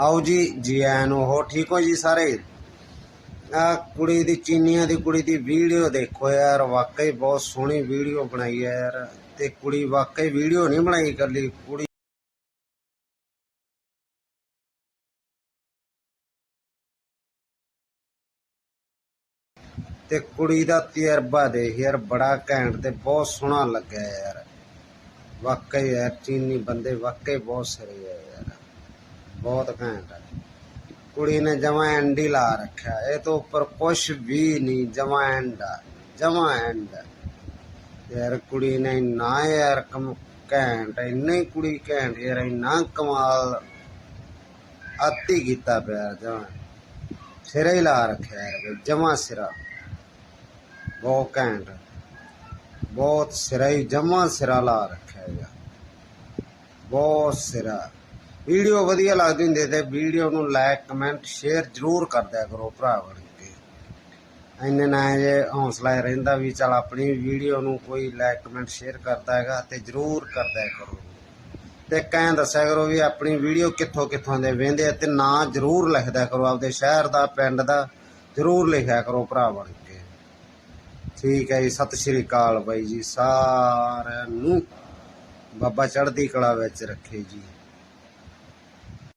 ਆਓ ਜੀ ਜੀ ਆਇਆਂ ਨੂੰ ਹੋ ਠੀਕ ਹੋ ਜੀ ਸਾਰੇ? ਆ ਕੁੜੀ ਦੀ ਚੀਨੀਆਂ ਦੀ ਕੁੜੀ ਦੀ ਵੀਡੀਓ ਦੇਖੋ ਯਾਰ, ਵਾਕਈ ਬਹੁਤ ਸੋਹਣੀ ਵੀਡੀਓ ਬਣਾਈ ਹੈ ਯਾਰ। ਤੇ ਕੁੜੀ ਵਾਕਈ ਵੀਡੀਓ ਨਹੀਂ ਬਣਾਈ ਇਕੱਲੀ, ਕੁੜੀ ਤੇ ਕੁੜੀ ਦਾ ਤਜਰਬਾ ਦੇਖ ਯਾਰ, ਬੜਾ ਘੈਂਟ ਤੇ ਬਹੁਤ ਸੋਹਣਾ ਲੱਗਿਆ ਯਾਰ। ਵਾਕਈ ਯਾਰ, ਚੀਨੀ ਬੰਦੇ ਵਾਕਈ ਬਹੁਤ ਸਰੇ ਆ ਯਾਰ। ਬਹੁਤ ਘੈਂਟ ਹੈ। ਕੁੜੀ ਨੇ ਜਮਾ ਐਂਡ ਲਾ ਰੱਖਿਆ। ਇਹ ਤੋਂ ਉੱਪਰ ਕੁਛ ਵੀ ਨਹੀਂ, ਜਮਾ ਐਂਡ ਜਮਾ ਐਂਡ ਯਾਰ ਕੁੜੀ ਨੇ ਇੰਨਾ ਯਾਰ ਕਮ, ਘੈਂਟ ਇੰਨੀ ਕੁੜੀ ਘੈਂਟ, ਯਾਰ ਇੰਨਾ ਕਮਾਲ ਆਤੀ ਕੀਤਾ ਪਿਆ ਜਮਾ। ਸਿਰਾ ਹੀ ਲਾ ਰੱਖਿਆ ਯਾਰ ਜਮਾ ਸਿਰਾ। ਬਹੁਤ ਘੈਂਟ ਬਹੁਤ ਸਿਰਾ ਹੀ, ਜਮਾ ਸਿਰਾ ਲਾ ਰੱਖਿਆ ਹੈਗਾ ਬਹੁਤ ਸਿਰਾ। ਵੀਡੀਓ ਵਧੀਆ ਲੱਗਦੀ ਹੁੰਦੀ ਤੇ ਵੀਡੀਓ ਨੂੰ ਲਾਈਕ ਕਮੈਂਟ ਸ਼ੇਅਰ ਜ਼ਰੂਰ ਕਰਦਿਆ ਕਰੋ ਭਰਾ ਬਣ ਕੇ। ਇੰਨੇ ਨਾ ਜੇ ਹੌਸਲਾ ਰਹਿੰਦਾ ਵੀ ਚਲ ਆਪਣੀ ਵੀਡੀਓ ਨੂੰ ਕੋਈ ਲਾਈਕ ਕਮੈਂਟ ਸ਼ੇਅਰ ਕਰਦਾ ਹੈਗਾ ਤੇ ਜ਼ਰੂਰ ਕਰਦਾ ਕਰੋ। ਤੇ ਕਹਿੰ ਦੱਸਿਆ ਕਰੋ ਵੀ ਆਪਣੀ ਵੀਡੀਓ ਕਿੱਥੋਂ ਕਿੱਥੋਂ ਦੇ ਵੇਂਦੇ ਆ ਤੇ ਨਾਂ ਜ਼ਰੂਰ ਲਿਖਦਾ ਕਰੋ, ਆਪਦੇ ਸ਼ਹਿਰ ਦਾ, ਪਿੰਡ ਦਾ ਜ਼ਰੂਰ ਲਿਖਿਆ ਕਰੋ ਭਰਾ ਬਣ ਕੇ। ਠੀਕ ਹੈ ਜੀ, ਸਤਿ ਸ਼੍ਰੀ ਅਕਾਲ ਬਾਈ ਜੀ, ਸਾਰਿਆਂ ਨੂੰ। ਬਾਬਾ ਚੜ੍ਹਦੀ ਕਲਾ ਵਿੱਚ ਰੱਖੇ ਜੀ।